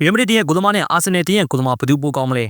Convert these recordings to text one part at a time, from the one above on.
ရီယယ်မက်ဒရစ်တင်းရဲ့ဂိုးသမားနဲ့အာဆင်နယ်တင်းရဲ့ဂိုးသမားဘယ်သူပိုကောင်းမလဲ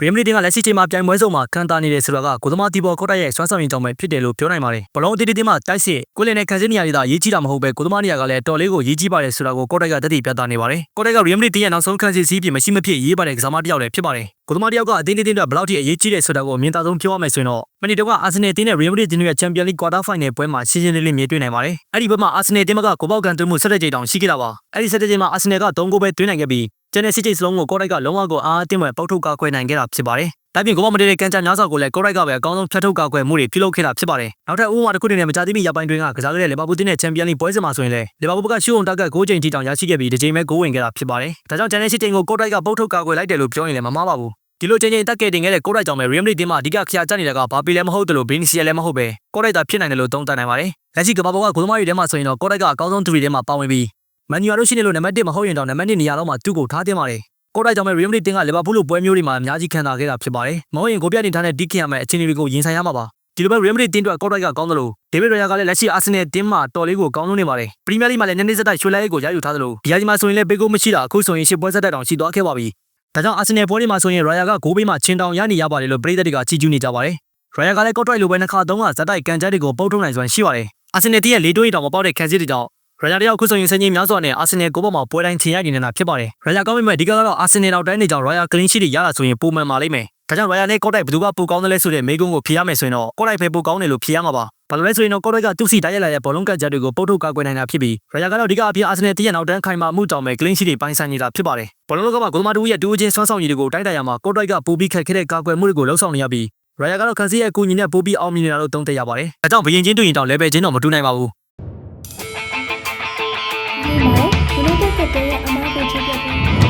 ရီယယ်မက်ဒရစ်တင်းကလက်ရှိချိန်မှာပြိုင်ပွဲစုံမှာကန်တာနေတယ်ဆိုတာကဂိုးသမားဒီဘော်ကော့တာရဲ့စွမ်းဆောင်ရည်ကြောင့်ပဲဖြစ်တယ်လို့ပြောနိုင်ပါတယ်ဘလုံးအတီတီတင်းမှာတိုက်စစ်ကိုလင်နဲ့ခန်းစင်းနေရာတွေသာရေးကြီးတာမဟုတ်ပဲဂိုးသမားနေရာကလည်းတော်လေးကိုရေးကြီးပါတယ်ဆိုတာကိုကော့တိုက်ကတတိပြသနေပါတယ်ကော့တိုက်ကရီယယ်မက်ဒရစ်တင်းရဲ့နောက်ဆုံးခန်းစစ်စည်းပြင်မရှိမဖြစ်ရေးပါတဲ့ကစားမတစ်ယောက်လည်းဖြစ်ပါတယ်ကိုသမားတယောက်ကအတင်းတင်းတင်းတော့ဘယ်လောက်ထိအရေးကြီးတယ်ဆိုတာကိုအမြင်သာဆုံးပြောရမယ်ဆိုရင်တော့မနီတုံးကအာဆင်နယ်တင်းနဲ့ရီယယ်မက်ဒရစ်တင်းရဲ့ချန်ပီယံလိကွာတာဖိုင်နယ်ပွဲမှာရှင်းရှင်းလင်းလင်းမြင်တွေ့နိုင်ပါတယ်။အဲ့ဒီဘက်မှာအာဆင်နယ်တင်းဘက်ကကိုပေါက်ကန်သွင်းမှု၁၇ကြိမ်တောင်ရှိခဲ့တာပါ။အဲ့ဒီ၁၇ကြိမ်မှာအာဆင်နယ်က၃ဂိုးပဲသွင်းနိုင်ခဲ့ပြီးကျ န်တဲ့၁၆ကြိမ်စလုံးကိုကော့တိုက်ကလုံးဝကိုအားအသင့်မဲ့ပုတ်ထုတ်ကာကွယ်နိုင်ခဲ့တာဖြစ်ပါတယ်။ဒါပြင်ကိုပေါက်မတတဲ့ကန်ချာများစွာကိုလည်းကော့တိုက်ကပဲအကောင်းဆုံးဖြတ်ထုတ်ကာကွယ်မှုတွေပြုလုပ်ခဲ့တာဖြစ်ပါတယ်။နောက်ထပ်ဥပမာတစ်ခုအနေနဲ့မကြသေးမီရပိုင်းတွင်ကကစားခဲ့တဲ့လီဗာပူးတင်းနဲ့ချန်ပီယံလိပွဲစဉ်မှာဆိုရင်လည်းလီဗာပူးဘက်ကရှုံးုံတက်က9ကြိမ်ထိတောင်ရရှိခဲ့ပြီးတစ်ကြိမ်ပဲဂိုးဝင်ခဲ့တာဖြစ်ပါတယ်။ဒါကြောင့်ကျန်တဲ့၈ကြိမ်ကိုကော့တိုက်ကပုတ်ထုတ်ကာကွယ်လိုက်တယ်လို့ပြောရင်လည်းမမှားပါဘူး။ဒီလိုချင်းချင်းတက်ကဲတင်ခဲ့တဲ့ကိုရိုက်ကြောင့်ပဲ Real Madrid တင်းမှာအဓိကခရာကျနေတာကဘာပီလည်းမဟုတ်တယ်လို့ Vinicius လည်းမဟုတ်ပဲကိုရိုက်တာဖြစ်နိုင်တယ်လို့သုံးသပ်နိုင်ပါတယ်။လက်ရှိကမ္ဘာပေါ်ကဂိုးသမားတွေထဲမှာဆိုရင်တော့ကိုရိုက်ကအကောင်းဆုံးသူတွေထဲမှာပါဝင်ပြီး မန်ယူရိုရှိနေလို့နံပါတ်1မဟုတ်ရင်တော့နံပါတ်2နေရာတော့မှသူ့ကိုထားတင်ပါတယ်။ကိုရိုက်ကြောင့်ပဲ Real Madrid တင်းကလီဗာပူးလိုပွဲမျိုးတွေမှာအများကြီးခံစားခဲ့တာဖြစ်ပါတယ်။မဟုတ်ရင်ကိုပြတင်ထားတဲ့ဒီခင်ရမယ့်အခြေအနေတွေကိုရင်ဆိုင်ရမှာပါ။ဒီလိုပဲ Real Madrid တင်းအတွက်ကိုရိုက်ကကောင်းတယ်လို့ David Raya ကလည်းလက်ရှိ Arsenal တင်းမှာတော်လေးကိုကောင်းလို့နေပါတယ်။ Premier League မှာလည်းနည်းနည်းစက်တိုက်ရွှေလိုက်ကိုရယူထားသလိုဒီယာဒီမှာဆိုရင်လည်းဘေးကိုမရှိတာအခုဆိုရင်ရှစ်ပွဲစက်တိုက်တောင်ရှိသွားခဲ့ပါပြီ။ဒါကြောင့်အာဆင်နယ်ပွဲတွေမှာဆိုရင် Raya ကဂိုးပေးမှာချင်းတောင်ရနေရပါတယ်လို့ပရိသတ်တွေကကြည်ကျူးနေကြပါတယ်။ Raya ကလည်းကော့တိုက်လိုပဲနှစ်ခါသုံးခါဇက်တိုက်ကန်ချက်တွေကိုပုတ်ထုတ်နိုင်စွမ်းရှိပါတယ်။အာဆင်နယ်တီးရဲ့လေးတွင်းတောင်မပေါက်တဲ့ခံစစ်တွေကြောင့် Raya တယောက်ခုဆိုရင်စင်ကြီးများစွာနဲ့အာဆင်နယ်ကိုပေါ်မှာပွဲတိုင်းချင်ရနေတာဖြစ်ပါတယ်။ Raya ကောင်းပေမဲ့ဒီကတော့အာဆင်နယ်တော့တိုင်းနေကြောင် Raya clean sheet တွေရတာဆိုရင်ပုံမှန်ပါလိမ့်မယ်။ဒါကြောင့် Raya နဲ့ကော့တိုက်ဘယ်သူကပိုကောင်းတယ်လဲဆိုတဲ့မေးခွန်းကိုဖြေရမယ်ဆိုရင်တော့ကော့တိုက်ပဲပိုကောင်းတယ်လို့ဖြေရမှာပါ။ဘာလို့လဲဆိုရင်တော့ကော့တိုက်ကသူ့စီတိုက်ရလာတဲ့ဘောလုံးကတ်ချက်တွေကိုပုတ်ထုတ်ကာကွယ်နိုင်တာဖြစ်ပြီး Raya ကတော့အဓိကအဖြစ်အာဆင်နယ်တီးရဲ့နောက်တန်းခိုင်မာမှုတောင်ပဲ clean sheet တွေပိုင်းဆိုင်နေတာဖြစ်ပါတယ်။ဘောလုံးလောကမှာဂိုးသမားတူရဲ့တူးချင်းဆွမ်းဆောင်ရည်တွေကိုတိုက်တိုင်ရမှာကော့တိုက်ကပိုပြီးခက်ခဲတဲ့ကာကွယ်မှုတွေကိုလှုပ်ဆောင်နေရပြီး Raya ကတော့ခန်းစီရဲ့အကူအညီနဲ့ပိုပြီးအောင်မြင်နေတာလို့သုံးသပ်ရပါတယ်။ဒါကြောင့်ဘရင်ချင်းတူရင်တောင် level ချင်းတော့မတူနိုင်ပါဘူး ဒီမှာ United